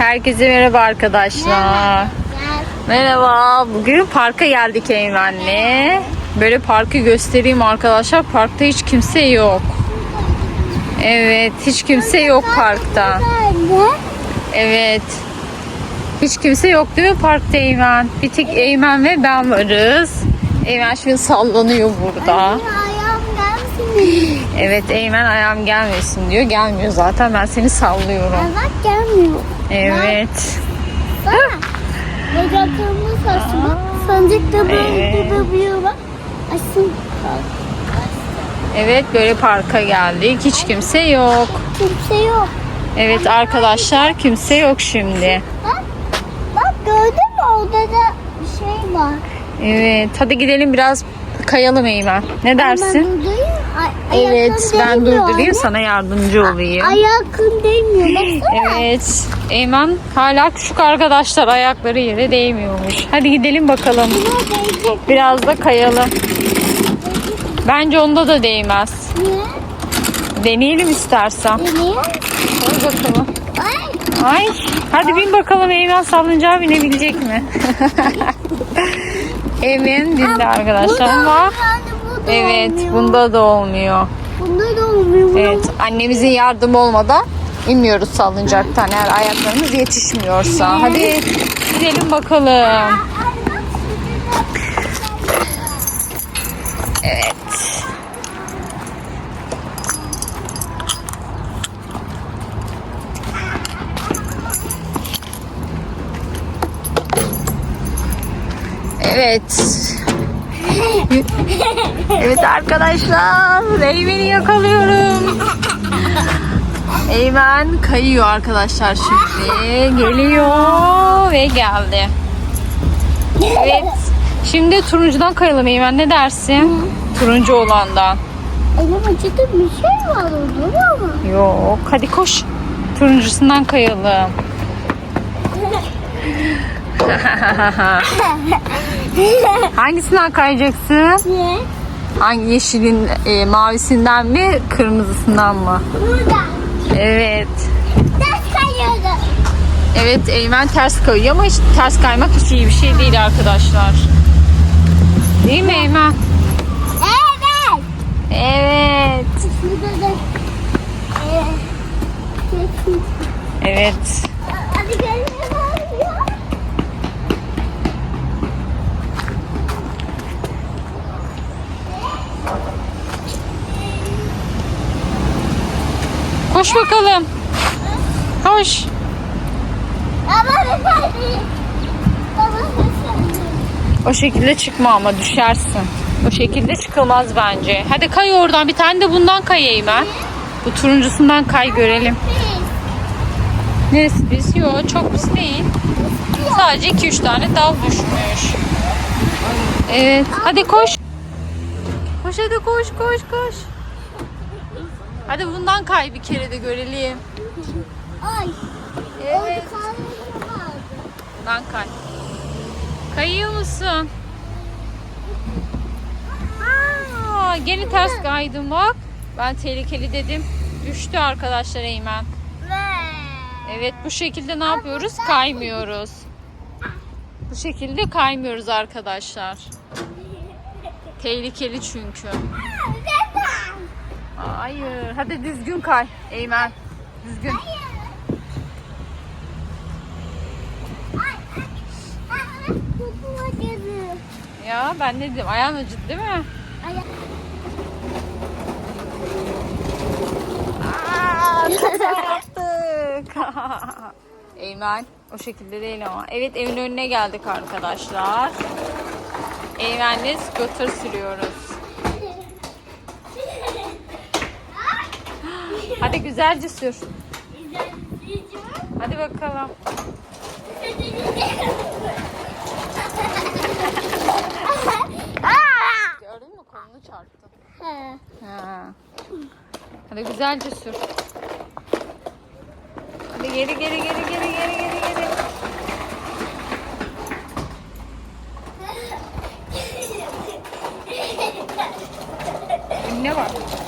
Herkese merhaba arkadaşlar. Merhaba. Bugün parka geldik Eymen'le. Böyle parkı göstereyim arkadaşlar. Parkta hiç kimse yok. Evet, hiç kimse yok parkta. Evet. Hiç kimse yok değil mi parkta Eymen? Bir tek Eymen ve ben varız. Eymen şimdi sallanıyor burada. Ayağım. Evet Eymen ayağım gelmesin diyor. Gelmiyor zaten ben seni sallıyorum. Bak gelmiyor. Evet. Bak. Bacaklarımı saçma. Sancak da böyle bak. Açsın. Evet böyle parka geldik. Hiç kimse yok. Kimse yok. Evet arkadaşlar kimse yok şimdi. Bak. Bak gördün mü orada da bir şey var. Evet hadi gidelim biraz kayalım Eymen. Ne Ben dersin? Ay, Evet ben durdurayım sana yardımcı olayım. Ayakım değmiyor. Evet Eymen hala küçük arkadaşlar ayakları yere değmiyormuş. Hadi gidelim bakalım. Biraz da kayalım. Bence onda da değmez. Niye? Deneyelim istersen. Niye? Hadi bakalım. Ay. Ay hadi bin bakalım Eymen salıncağa binebilecek mi? Eymen bindi arkadaşlar da evet olmuyor. bunda da olmuyor. Bunda da olmuyor. Evet annemizin yardımı olmadan inmiyoruz salıncaktan eğer ayaklarımız yetişmiyorsa. Hadi gidelim bakalım. Evet. Evet. Evet arkadaşlar. Eymen'i yakalıyorum. Eymen kayıyor arkadaşlar şimdi. Geliyor ve geldi. Evet. Şimdi turuncudan kayalım Eymen ne dersin? Turuncu olandan. Elim acıdı bir şey var orada ama. Yok. Hadi koş. Turuncusundan kayalım. Hangisinden kayacaksın? Niye? Hangi yeşilin e, mavisinden mi kırmızısından mı? Burada. Evet. Ders kayıyordu. Evet Eymen ters kayıyor ama hiç ters kaymak hiç iyi bir şey değil arkadaşlar. Değil mi Eymen? Evet. Evet. Evet. Evet. Hadi gelin. Koş bakalım. Koş. O şekilde çıkma ama düşersin. O şekilde çıkılmaz bence. Hadi kay oradan. Bir tane de bundan kay Eymen. Bu turuncusundan kay görelim. Neresi pis? Yok çok pis değil. Sadece 2-3 tane dal düşmüş. Evet. Hadi koş. Koş hadi koş koş koş. Hadi bundan kay bir kere de görelim. Ay. Evet. Bundan kay. Kayıyor musun? Aa, gene ters kaydım bak. Ben tehlikeli dedim. Düştü arkadaşlar Eymen. Evet bu şekilde ne yapıyoruz? Kaymıyoruz. Bu şekilde kaymıyoruz arkadaşlar. Tehlikeli çünkü. Hadi düzgün kay Eymen. Düzgün. Ya ben ne dedim? Ayağın acıdı değil mi? Ayak- Aa, yaptık. Eymen o şekilde değil ama. Evet evin önüne geldik arkadaşlar. Eymen'le scooter sürüyoruz. Hadi güzelce sür. Hadi bakalım. Gördün mü kolunu çarptı. He. Ha. Hadi güzelce sür. Hadi geri geri geri geri geri geri geri. Ne var? Ya, ya.